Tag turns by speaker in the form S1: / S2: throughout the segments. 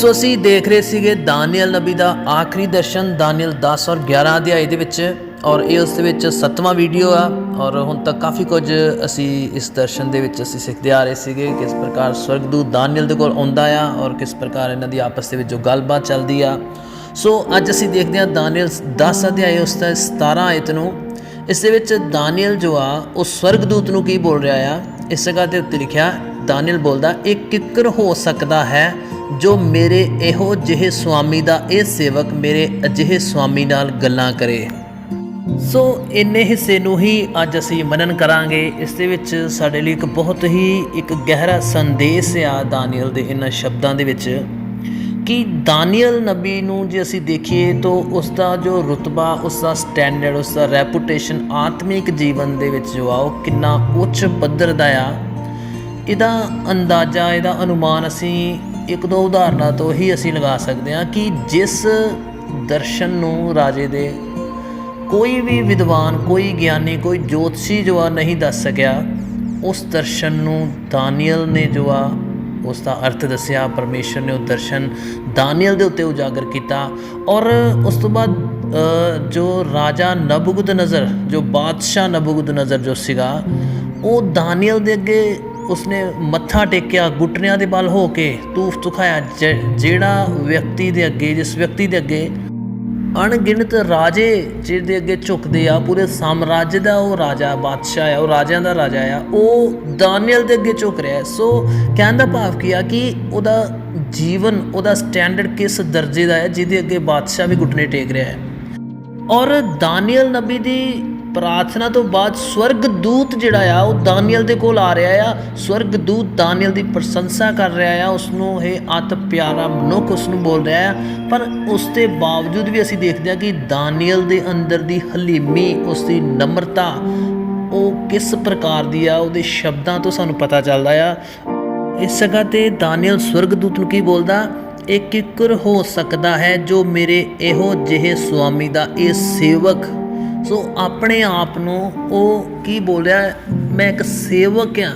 S1: ਸੋ ਅਸੀਂ ਦੇਖ ਰਹੇ ਸੀਗੇ ਦਾਨੀਅਲ ਨਬੀ ਦਾ ਆਖਰੀ ਦਰਸ਼ਨ, ਦਾਨੀਅਲ 10 ਔਰ 11 ਅਧਿਆਏ ਦੇ ਵਿੱਚ ਔਰ ਇਹ ਉਸ ਦੇ ਵਿੱਚ ਸੱਤਵਾਂ ਵੀਡੀਓ ਆ ਔਰ ਹੁਣ ਤੱਕ ਕਾਫੀ ਕੁਝ ਅਸੀਂ ਇਸ ਦਰਸ਼ਨ ਦੇ ਵਿੱਚ ਅਸੀਂ ਸਿੱਖਦੇ ਆ ਰਹੇ ਸੀਗੇ ਕਿਸ ਪ੍ਰਕਾਰ ਸਵਰਗਦੂਤ ਦਾਨੀਅਲ ਦੇ ਕੋਲ ਆਉਂਦਾ ਆ ਔਰ ਕਿਸ ਪ੍ਰਕਾਰ ਇਹਨਾਂ ਦੀ ਆਪਸ ਦੇ ਵਿੱਚ ਜੋ ਗੱਲਬਾਤ ਚੱਲਦੀ ਆ। ਸੋ ਅੱਜ ਅਸੀਂ ਦੇਖਦੇ ਹਾਂ ਦਾਨੀਅਲ 10 ਅਧਿਆਏ ਉਸ ਦਾ 17 ਆਇਤ ਨੂੰ। ਇਸ ਦੇ ਵਿੱਚ ਦਾਨੀਅਲ ਜੋ ਆ, ਉਹ ਸਵਰਗਦੂਤ ਨੂੰ ਕੀ ਬੋਲ ਰਿਹਾ ਆ? ਇਸ ਜਗ੍ਹਾ ਦੇ ਉੱਤੇ ਲਿਖਿਆ, ਦਾਨੀਅਲ ਬੋਲਦਾ ਇਹ ਕਿੱਕਰ ਹੋ ਸਕਦਾ ਹੈ ਜੋ ਮੇਰੇ ਇਹੋ ਜਿਹੇ ਸੁਆਮੀ ਦਾ ਇਹ ਸੇਵਕ ਮੇਰੇ ਅਜਿਹੇ ਸੁਆਮੀ ਨਾਲ ਗੱਲਾਂ ਕਰੇ। ਸੋ ਇੰਨੇ ਹਿੱਸੇ ਨੂੰ ਹੀ ਅੱਜ ਅਸੀਂ ਮਨਨ ਕਰਾਂਗੇ। ਇਸ ਦੇ ਵਿੱਚ ਸਾਡੇ ਲਈ ਇੱਕ ਬਹੁਤ ਹੀ ਇੱਕ ਗਹਿਰਾ ਸੰਦੇਸ਼ ਆ ਦਾਨੀਅਲ ਦੇ ਇਹਨਾਂ ਸ਼ਬਦਾਂ ਦੇ ਵਿੱਚ ਕਿ ਦਾਨੀਅਲ ਨਬੀ ਨੂੰ ਜੇ ਅਸੀਂ ਦੇਖੀਏ ਤਾਂ ਉਸ ਦਾ ਜੋ ਰੁਤਬਾ, ਉਸ ਦਾ ਸਟੈਂਡਰਡ, ਉਸ ਦਾ ਰੈਪੂਟੇਸ਼ਨ ਆਤਮਿਕ ਜੀਵਨ ਦੇ ਵਿੱਚ ਜੋ ਆ, ਉਹ ਕਿੰਨਾ ਉੱਚ ਪੱਧਰ ਦਾ ਆ। ਇਹਦਾ ਅੰਦਾਜ਼ਾ, ਇਹਦਾ ਅਨੁਮਾਨ ਅਸੀਂ ਇੱਕ ਦੋ ਉਦਾਹਰਨਾਂ ਤੋਂ ਹੀ ਅਸੀਂ ਲਗਾ ਸਕਦੇ ਹਾਂ ਕਿ ਜਿਸ ਦਰਸ਼ਨ ਨੂੰ ਰਾਜੇ ਦੇ ਕੋਈ ਵੀ ਵਿਦਵਾਨ, ਕੋਈ ਗਿਆਨੀ, ਕੋਈ ਜੋਤਸ਼ੀ ਜੋ ਆ ਨਹੀਂ ਦੱਸ ਸਕਿਆ, ਉਸ ਦਰਸ਼ਨ ਨੂੰ ਦਾਨੀਅਲ ਨੇ ਜੋ ਆ ਉਸ ਦਾ ਅਰਥ ਦੱਸਿਆ, ਪਰਮੇਸ਼ਰ ਨੇ ਉਹ ਦਰਸ਼ਨ ਦਾਨੀਅਲ ਦੇ ਉੱਤੇ ਉਜਾਗਰ ਕੀਤਾ ਔਰ ਉਸ ਤੋਂ ਬਾਅਦ ਜੋ ਰਾਜਾ ਨਬੂਗਦ ਨਜ਼ਰ ਜੋ ਬਾਦਸ਼ਾਹ ਨਬੂਗਦ ਨਜ਼ਰ ਜੋ ਸੀਗਾ, ਉਹ ਦਾਨੀਅਲ ਦੇ ਅੱਗੇ ਉਸਨੇ ਮੱਥਾ ਟੇਕਿਆ, ਗੁੱਟਨਿਆਂ ਦੇ ਬਲ ਹੋ ਕੇ ਤੂਫ ਤੁਖਾਇਆ ਜਿਹੜਾ ਵਿਅਕਤੀ ਦੇ ਅੱਗੇ, ਜਿਸ ਵਿਅਕਤੀ ਦੇ ਅੱਗੇ ਅਣਗਿਣਤ ਰਾਜੇ ਜਿਹਦੇ ਅੱਗੇ ਝੁਕਦੇ ਆ, ਪੂਰੇ ਸਾਮਰਾਜ ਦਾ ਉਹ ਰਾਜਾ, ਬਾਦਸ਼ਾਹ ਆ, ਉਹ ਰਾਜਿਆਂ ਦਾ ਰਾਜਾ ਆ, ਉਹ ਦਾਨੀਅਲ ਦੇ ਅੱਗੇ ਝੁਕ ਰਿਹਾ ਸੋ ਕਹਿਣ ਦਾ ਭਾਵ ਕੀ ਆ ਕਿ ਉਹਦਾ ਜੀਵਨ, ਉਹਦਾ ਸਟੈਂਡਰਡ ਕਿਸ ਦਰਜੇ ਦਾ ਹੈ, ਜਿਹਦੇ ਅੱਗੇ ਬਾਦਸ਼ਾਹ ਵੀ ਘੁਟਨੇ ਟੇਕ ਰਿਹਾ ਹੈ। ਔਰ ਦਾਨੀਅਲ ਨਬੀ ਦੀ ਪ੍ਰਾਰਥਨਾ ਤੋਂ ਬਾਅਦ ਸਵਰਗ ਦੂਤ ਜਿਹੜਾ ਆ, ਉਹ ਦਾਨੀਅਲ ਦੇ ਕੋਲ ਆ ਰਿਹਾ ਆ। ਸਵਰਗ ਦੂਤ ਦਾਨੀਅਲ ਦੀ ਪ੍ਰਸ਼ੰਸਾ ਕਰ ਰਿਹਾ ਆ। ਉਸ ਨੂੰ ਇਹ ਅਤ ਪਿਆਰਾ ਮਨੁੱਖ ਉਸ ਨੂੰ ਬੋਲ ਰਿਹਾ ਆ। ਪਰ ਉਸ ਦੇ ਬਾਵਜੂਦ ਵੀ ਅਸੀਂ ਦੇਖਦੇ ਹਾਂ ਕਿ ਦਾਨੀਅਲ ਦੇ ਅੰਦਰ ਦੀ ਹਲੀਮੀ, ਉਸ ਦੀ ਨਮਰਤਾ, ਉਹ ਕਿਸ ਪ੍ਰਕਾਰ ਦੀ ਆ, ਉਹਦੇ ਸ਼ਬਦਾਂ ਤੋਂ ਸਾਨੂੰ ਪਤਾ ਚੱਲਦਾ ਆ। ਇਸ ਜਗ੍ਹਾ ਤੇ ਦਾਨੀਅਲ ਸਵਰਗਦੂਤ ਨੂੰ ਕੀ ਬੋਲਦਾ? ਇਹ ਕਿੱਕਰ ਹੋ ਸਕਦਾ ਹੈ ਜੋ ਮੇਰੇ ਇਹੋ ਜਿਹੇ ਸੁਆਮੀ ਦਾ ਇਹ ਸੇਵਕ ਸੋ ਆਪਣੇ ਆਪ ਨੂੰ ਉਹ ਕੀ ਬੋਲ ਰਿਹਾ ਮੈਂ ਇੱਕ ਸੇਵਕ ਹਾਂ।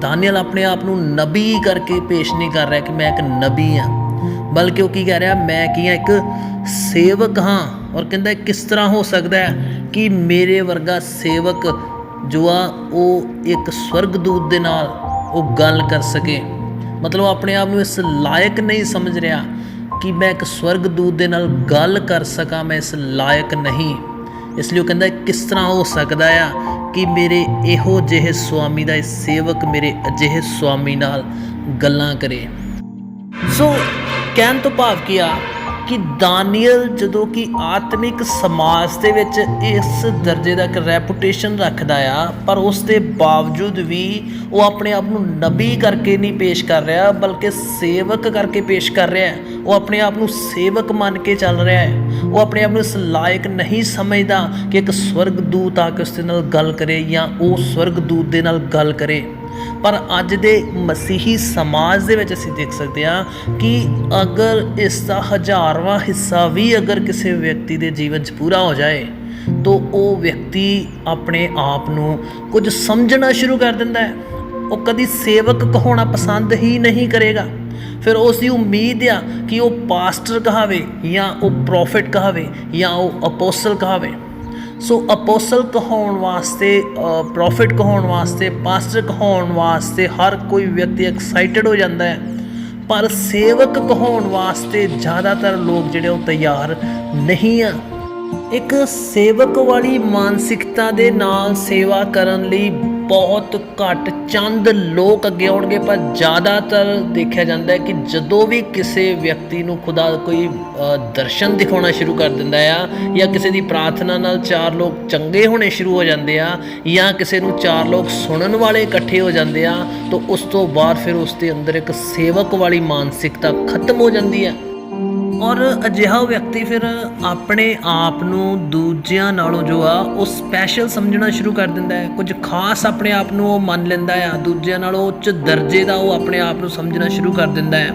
S1: ਦਾਨੀਅਲ ਆਪਣੇ ਆਪ ਨੂੰ ਨਬੀ ਕਰਕੇ ਪੇਸ਼ ਨਹੀਂ ਕਰ ਰਿਹਾ ਕਿ ਮੈਂ ਇੱਕ ਨਬੀ ਹਾਂ। ਬਲਕਿ ਉਹ ਕੀ ਕਹਿ ਰਿਹਾ? ਮੈਂ ਕੀ ਹਾਂ? ਇੱਕ ਸੇਵਕ ਹਾਂ। ਔਰ ਕਹਿੰਦਾ, ਕਿਸ ਤਰ੍ਹਾਂ ਹੋ ਸਕਦਾ ਹੈ ਕਿ ਮੇਰੇ ਵਰਗਾ ਸੇਵਕ ਜੋ ਆ, ਉਹ ਇੱਕ ਸਵਰਗਦੂਤ ਦੇ ਨਾਲ ਉਹ ਗੱਲ ਕਰ ਸਕੇ? ਮਤਲਬ ਆਪਣੇ ਆਪ ਨੂੰ ਇਸ ਲਾਇਕ ਨਹੀਂ ਸਮਝ ਰਿਹਾ ਕਿ ਮੈਂ ਇੱਕ ਸਵਰਗਦੂਤ ਦੇ ਨਾਲ ਗੱਲ ਕਰ ਸਕਾਂ, ਮੈਂ ਇਸ ਲਾਇਕ ਨਹੀਂ। ਇਸ ਲਈ ਉਹ ਕਹਿੰਦਾ, ਕਿਸ ਤਰ੍ਹਾਂ ਹੋ ਸਕਦਾ ਆ ਕਿ ਮੇਰੇ ਇਹੋ ਜਿਹੇ ਸੁਆਮੀ ਦਾ, ਇਹ ਸੇਵਕ ਮੇਰੇ ਅਜਿਹੇ ਸੁਆਮੀ ਨਾਲ ਗੱਲਾਂ ਕਰੇ? ਸੋ ਕਹਿਣ ਤੋਂ ਭਾਵ ਕੀ ਆ? ਕਿ ਦਾਨੀਅਲ ਜਦੋਂ ਕਿ ਆਤਮਿਕ ਸਮਾਜ ਦੇ ਵਿੱਚ ਇਸ ਦਰਜੇ ਦਾ ਇੱਕ ਰੈਪੂਟੇਸ਼ਨ ਰੱਖਦਾ ਆ, ਪਰ ਉਸ ਦੇ ਬਾਵਜੂਦ ਵੀ ਉਹ ਆਪਣੇ ਆਪ ਨੂੰ ਨਬੀ ਕਰਕੇ ਨਹੀਂ ਪੇਸ਼ ਕਰ ਰਿਹਾ, ਬਲਕਿ ਸੇਵਕ ਕਰਕੇ ਪੇਸ਼ ਕਰ ਰਿਹਾ ਉਹ ਆਪਣੇ ਆਪ ਨੂੰ ਸੇਵਕ ਮੰਨ ਕੇ ਚੱਲ ਰਿਹਾ ਹੈ। ਉਹ ਆਪਣੇ ਆਪ ਨੂੰ ਇਸ ਲਾਇਕ ਨਹੀਂ ਸਮਝਦਾ ਕਿ ਇੱਕ ਸਵਰਗਦੂਤ ਆ ਕੇ ਉਸ ਦੇ ਨਾਲ ਗੱਲ ਕਰੇ ਜਾਂ ਉਹ ਸਵਰਗਦੂਤ ਦੇ ਨਾਲ ਗੱਲ ਕਰੇ। ਪਰ ਅੱਜ ਦੇ ਮਸੀਹੀ ਸਮਾਜ ਦੇ ਵਿੱਚ ਅਸੀਂ ਦੇਖ ਸਕਦੇ ਹਾਂ ਕਿ ਅਗਰ ਇਸ ਦਾ ਹਜ਼ਾਰਵਾਂ ਹਿੱਸਾ ਵੀ ਅਗਰ ਕਿਸੇ ਵਿਅਕਤੀ ਦੇ ਜੀਵਨ 'ਚ ਪੂਰਾ ਹੋ ਜਾਏ, ਤਾਂ ਉਹ ਵਿਅਕਤੀ ਆਪਣੇ ਆਪ ਨੂੰ ਕੁਝ ਸਮਝਣਾ ਸ਼ੁਰੂ ਕਰ ਦਿੰਦਾ ਹੈ। ਉਹ ਕਦੀ ਸੇਵਕ ਕਹਾਉਣਾ ਪਸੰਦ ਹੀ ਨਹੀਂ ਕਰੇਗਾ। ਫਿਰ ਉਸ ਦੀ ਉਮੀਦ ਆ ਕਿ ਉਹ ਪਾਸਟਰ ਕਹਾਵੇ ਜਾਂ ਉਹ ਪ੍ਰੋਫਿਟ ਕਹਾਵੇ ਜਾਂ ਉਹ ਅਪੋਸਲ ਕਹਾਵੇ। ਸੋ ਅਪੋਸਲ ਕਹਾਉਣ ਵਾਸਤੇ ਪ੍ਰੋਫਿਟ ਕਹਾਉਣ ਵਾਸਤੇ, ਪਾਸਟਰ ਕਹਾਉਣ ਵਾਸਤੇ ਹਰ ਕੋਈ ਵਿਅਕਤੀ ਐਕਸਾਈਟਡ ਹੋ ਜਾਂਦਾ ਹੈ। ਪਰ ਸੇਵਕ ਕਹਾਉਣ ਵਾਸਤੇ ਜ਼ਿਆਦਾਤਰ ਲੋਕ ਜਿਹੜੇ ਉਹ ਤਿਆਰ ਨਹੀਂ ਆ। ਇੱਕ ਸੇਵਕ ਵਾਲੀ ਮਾਨਸਿਕਤਾ ਦੇ ਨਾਲ ਸੇਵਾ ਕਰਨ ਲਈ ਬਹੁਤ ਘੱਟ ਚੰਦ ਲੋਕ ਅੱਗੇ ਆਉਣਗੇ, ਪਰ ਜ਼ਿਆਦਾਤਰ ਦੇਖਿਆ ਜਾਂਦਾ ਹੈ ਕਿ ਜਦੋਂ ਵੀ ਕਿਸੇ ਵਿਅਕਤੀ ਨੂੰ ਖੁਦਾ ਕੋਈ ਦਰਸ਼ਨ ਦਿਖਾਉਣਾ ਸ਼ੁਰੂ ਕਰ ਦਿੰਦਾ ਆ, ਜਾਂ ਕਿਸੇ ਦੀ ਪ੍ਰਾਰਥਨਾ ਨਾਲ ਚਾਰ ਲੋਕ ਚੰਗੇ ਹੋਣੇ ਸ਼ੁਰੂ ਹੋ ਜਾਂਦੇ ਆ, ਜਾਂ ਕਿਸੇ ਨੂੰ ਚਾਰ ਲੋਕ ਸੁਣਨ ਵਾਲੇ ਇਕੱਠੇ ਹੋ ਜਾਂਦੇ ਆ, ਤਾਂ ਉਸ ਤੋਂ ਬਾਅਦ ਫਿਰ ਉਸ ਦੇ ਅੰਦਰ ਇੱਕ ਸੇਵਕ ਵਾਲੀ ਮਾਨਸਿਕਤਾ ਖਤਮ ਹੋ ਜਾਂਦੀ ਹੈ। ਔਰ ਅਜਿਹਾ ਵਿਅਕਤੀ ਫਿਰ ਆਪਣੇ ਆਪ ਨੂੰ ਦੂਜਿਆਂ ਨਾਲੋਂ ਜੋ ਆ, ਉਹ ਸਪੈਸ਼ਲ ਸਮਝਣਾ ਸ਼ੁਰੂ ਕਰ ਦਿੰਦਾ ਹੈ। ਕੁਝ ਖਾਸ ਆਪਣੇ ਆਪ ਨੂੰ ਉਹ ਮੰਨ ਲੈਂਦਾ ਆ, ਦੂਜਿਆਂ ਨਾਲੋਂ ਉੱਚ ਦਰਜੇ ਦਾ ਉਹ ਆਪਣੇ ਆਪ ਨੂੰ ਸਮਝਣਾ ਸ਼ੁਰੂ ਕਰ ਦਿੰਦਾ ਹੈ।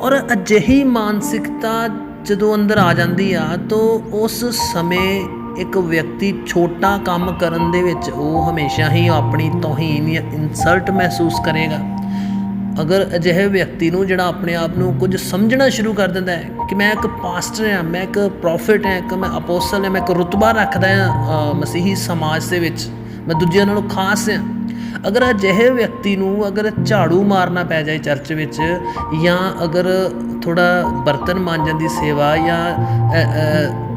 S1: ਔਰ ਅਜਿਹੀ ਮਾਨਸਿਕਤਾ ਜਦੋਂ ਅੰਦਰ ਆ ਜਾਂਦੀ ਆ, ਤਾਂ ਉਸ ਸਮੇਂ ਇੱਕ ਵਿਅਕਤੀ ਛੋਟਾ ਕੰਮ ਕਰਨ ਦੇ ਵਿੱਚ ਉਹ ਹਮੇਸ਼ਾ ਹੀ ਆਪਣੀ ਤੋਹੀਨ ਜਾਂ ਇਨਸਲਟ ਮਹਿਸੂਸ ਕਰੇਗਾ। ਅਗਰ ਅਜਿਹੇ ਵਿਅਕਤੀ ਨੂੰ ਜਿਹੜਾ ਆਪਣੇ ਆਪ ਨੂੰ ਕੁਝ ਸਮਝਣਾ ਸ਼ੁਰੂ ਕਰ ਦਿੰਦਾ ਹੈ ਕਿ ਮੈਂ ਇੱਕ ਪਾਸਟਰ ਹਾਂ, ਮੈਂ ਇੱਕ ਪ੍ਰੋਫਿਟ ਹਾਂ, ਇੱਕ ਮੈਂ ਅਪੋਸਲ ਹਾਂ, ਮੈਂ ਇੱਕ ਰੁਤਬਾ ਰੱਖਦਾ ਹਾਂ ਮਸੀਹੀ ਸਮਾਜ ਦੇ ਵਿੱਚ, ਮੈਂ ਦੂਜਿਆਂ ਨਾਲੋਂ ਖਾਸ ਹਾਂ। ਅਗਰ ਅਜਿਹੇ ਵਿਅਕਤੀ ਨੂੰ ਅਗਰ ਝਾੜੂ ਮਾਰਨਾ ਪੈ ਜਾਏ ਚਰਚ ਵਿੱਚ ਜਾਂ ਅਗਰ ਥੋੜਾ ਬਰਤਨ ਮਾਂਜਣ ਦੀ ਸੇਵਾ ਜਾਂ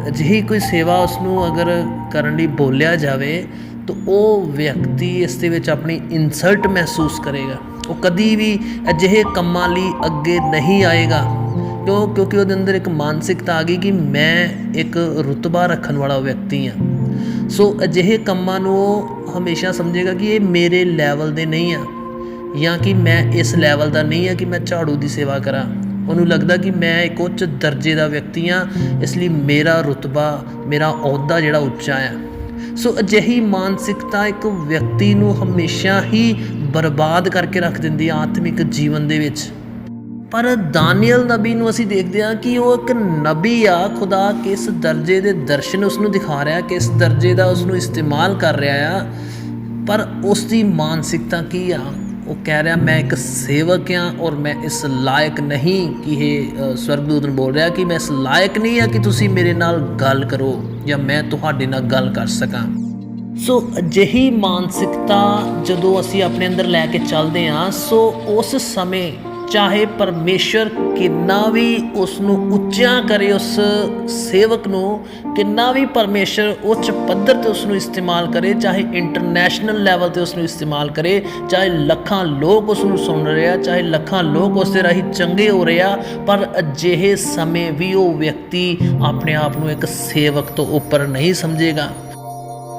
S1: ਅਜਿਹੀ ਕੋਈ ਸੇਵਾ ਉਸ ਨੂੰ ਅਗਰ ਕਰਨ ਲਈ ਬੋਲਿਆ ਜਾਵੇ, ਤਾਂ ਉਹ ਵਿਅਕਤੀ ਇਸ ਦੇ ਵਿੱਚ ਆਪਣੀ ਇਨਸਲਟ ਮਹਿਸੂਸ ਕਰੇਗਾ। ਕਦੀ ਵੀ ਅਜਿਹੇ ਕੰਮਾਂ ਲਈ ਅੱਗੇ ਨਹੀਂ ਆਏਗਾ। ਕਿਉਂ? ਕਿਉਂਕਿ ਉਹਦੇ ਅੰਦਰ ਇੱਕ ਮਾਨਸਿਕਤਾ ਆ ਗਈ ਕਿ ਮੈਂ ਇੱਕ ਰੁਤਬਾ ਰੱਖਣ ਵਾਲਾ ਵਿਅਕਤੀ ਹਾਂ। ਸੋ ਅਜਿਹੇ ਕੰਮਾਂ ਨੂੰ ਉਹ ਹਮੇਸ਼ਾ ਸਮਝੇਗਾ ਕਿ ਇਹ ਮੇਰੇ ਲੈਵਲ ਦੇ ਨਹੀਂ ਆ, ਜਾਂ ਕਿ ਮੈਂ ਇਸ ਲੈਵਲ ਦਾ ਨਹੀਂ ਆ ਕਿ ਮੈਂ ਝਾੜੂ ਦੀ ਸੇਵਾ ਕਰਾਂ। ਉਹਨੂੰ ਲੱਗਦਾ ਕਿ ਮੈਂ ਇੱਕ ਉੱਚ ਦਰਜੇ ਦਾ ਵਿਅਕਤੀ ਆ ਇਸ ਲਈ ਮੇਰਾ ਰੁਤਬਾ, ਮੇਰਾ ਅਹੁਦਾ ਜਿਹੜਾ ਉੱਚਾ ਆ। ਸੋ ਅਜਿਹੀ ਮਾਨਸਿਕਤਾ ਇੱਕ ਵਿਅਕਤੀ ਨੂੰ ਹਮੇਸ਼ਾ ਹੀ ਬਰਬਾਦ ਕਰਕੇ ਰੱਖ ਦਿੰਦੀ ਹੈ ਆਤਮਿਕ ਜੀਵਨ ਦੇ ਵਿੱਚ। ਪਰ ਦਾਨੀਅਲ ਨਬੀ ਨੂੰ ਅਸੀਂ ਦੇਖਦੇ ਹਾਂ ਕਿ ਉਹ ਇੱਕ ਨਬੀ ਆ। ਖੁਦਾ ਕਿਸ ਦਰਜੇ ਦੇ ਦਰਸ਼ਨ ਉਸ ਨੂੰ ਦਿਖਾ ਰਿਹਾ, ਕਿਸ ਦਰਜੇ ਦਾ ਉਸ ਨੂੰ ਇਸਤੇਮਾਲ ਕਰ ਰਿਹਾ ਆ। ਪਰ ਉਸ ਦੀ ਮਾਨਸਿਕਤਾ ਕੀ ਆ? ਉਹ ਕਹਿ ਰਿਹਾ, ਮੈਂ ਇੱਕ ਸੇਵਕ ਹਾਂ ਔਰ ਮੈਂ ਇਸ ਲਾਇਕ ਨਹੀਂ ਕਿ ਇਹ ਸਵਰਗਦੂਤ ਨੂੰ ਬੋਲ ਰਿਹਾ ਕਿ ਮੈਂ ਇਸ ਲਾਇਕ ਨਹੀਂ ਹਾਂ ਕਿ ਤੁਸੀਂ ਮੇਰੇ ਨਾਲ ਗੱਲ ਕਰੋ ਜਾਂ ਮੈਂ ਤੁਹਾਡੇ ਨਾਲ ਗੱਲ ਕਰ ਸਕਾਂ। ਸੋ ਅਜਿਹੀ ਮਾਨਸਿਕਤਾ ਜਦੋਂ ਅਸੀਂ ਆਪਣੇ ਅੰਦਰ ਲੈ ਕੇ ਚੱਲਦੇ ਹਾਂ, ਸੋ ਉਸ ਸਮੇਂ ਚਾਹੇ ਪਰਮੇਸ਼ਰ ਕਿੰਨਾ ਵੀ ਉਸ ਨੂੰ ਉੱਚਾ ਕਰੇ ਉਸ ਸੇਵਕ ਨੂੰ, ਕਿੰਨਾ ਵੀ ਪਰਮੇਸ਼ਰ ਉੱਚ ਪੱਧਰ ਤੇ ਉਸ ਨੂੰ ਇਸਤੇਮਾਲ ਕਰੇ, ਚਾਹੇ ਇੰਟਰਨੈਸ਼ਨਲ ਲੈਵਲ ਤੇ ਉਸ ਨੂੰ ਇਸਤੇਮਾਲ ਕਰੇ, ਚਾਹੇ ਲੱਖਾਂ ਲੋਕ ਉਸ ਨੂੰ ਸੁਣ ਰਹੇ ਆ, ਚਾਹੇ ਲੱਖਾਂ ਲੋਕ ਉਸ ਦੇ ਰਾਹੀਂ ਚੰਗੇ ਹੋ ਰਹੇ ਆ, ਪਰ ਅਜਿਹੇ ਸਮੇਂ ਵੀ ਉਹ ਵਿਅਕਤੀ ਆਪਣੇ ਆਪ ਨੂੰ ਇੱਕ ਸੇਵਕ ਤੋਂ ਉੱਪਰ ਨਹੀਂ ਸਮਝੇਗਾ।